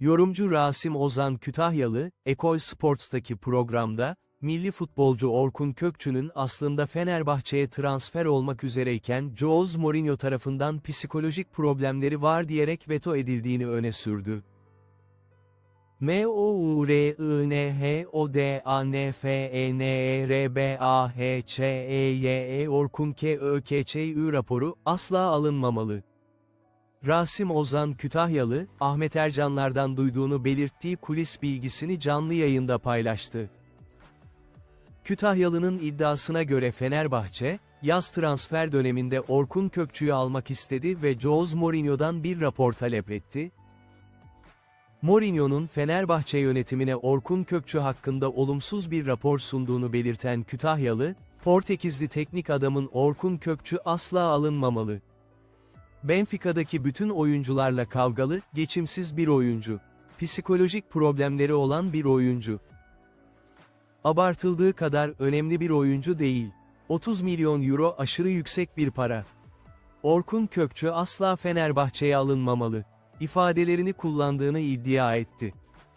Yorumcu Rasim Ozan Kütahyalı, Ekol Sports'taki programda, milli futbolcu Orkun Kökçü'nün aslında Fenerbahçe'ye transfer olmak üzereyken Jose Mourinho tarafından psikolojik problemleri var diyerek veto edildiğini öne sürdü. M-O-U-R-I-N-H-O-D-A-N-F-E-N-E-R-B-A-H-Ç-E-Y-E Orkun K-Ö-K-Ç-Ü raporu, asla alınmamalı. Rasim Ozan Kütahyalı, Ahmet Ercanlardan duyduğunu belirttiği kulis bilgisini canlı yayında paylaştı. Kütahyalı'nın iddiasına göre Fenerbahçe, yaz transfer döneminde Orkun Kökçü'yü almak istedi ve Jose Mourinho'dan bir rapor talep etti. Mourinho'nun Fenerbahçe yönetimine Orkun Kökçü hakkında olumsuz bir rapor sunduğunu belirten Kütahyalı, Portekizli teknik adamın Orkun Kökçü asla alınmamalı. Benfica'daki bütün oyuncularla kavgalı, geçimsiz bir oyuncu. Psikolojik problemleri olan bir oyuncu. Abartıldığı kadar önemli bir oyuncu değil. 30 milyon euro aşırı yüksek bir para. Orkun Kökçü asla Fenerbahçe'ye alınmamalı. ifadelerini kullandığını iddia etti.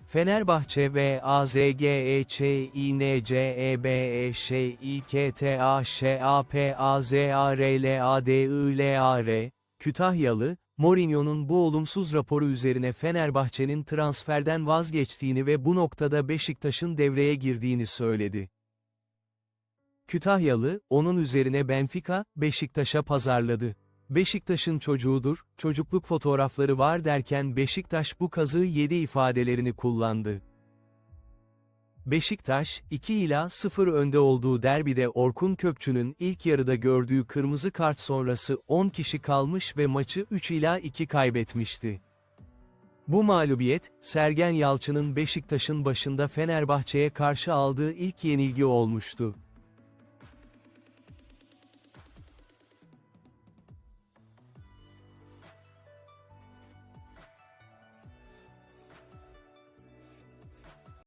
Fenerbahçe ve E AZGEÇİNCEBEŞİKTAŞAPAZARLADILAR, Kütahyalı, Mourinho'nun bu olumsuz raporu üzerine Fenerbahçe'nin transferden vazgeçtiğini ve bu noktada Beşiktaş'ın devreye girdiğini söyledi. Kütahyalı, onun üzerine Benfica, Beşiktaş'a pazarladı. Beşiktaş'ın çocuğudur, çocukluk fotoğrafları var derken Beşiktaş bu kazığı yedi ifadelerini kullandı. Beşiktaş, 2 ila 0 önde olduğu derbide Orkun Kökçü'nün ilk yarıda gördüğü kırmızı kart sonrası 10 kişi kalmış ve maçı 3 ila 2 kaybetmişti. Bu mağlubiyet, Sergen Yalçın'ın Beşiktaş'ın başında Fenerbahçe'ye karşı aldığı ilk yenilgi olmuştu.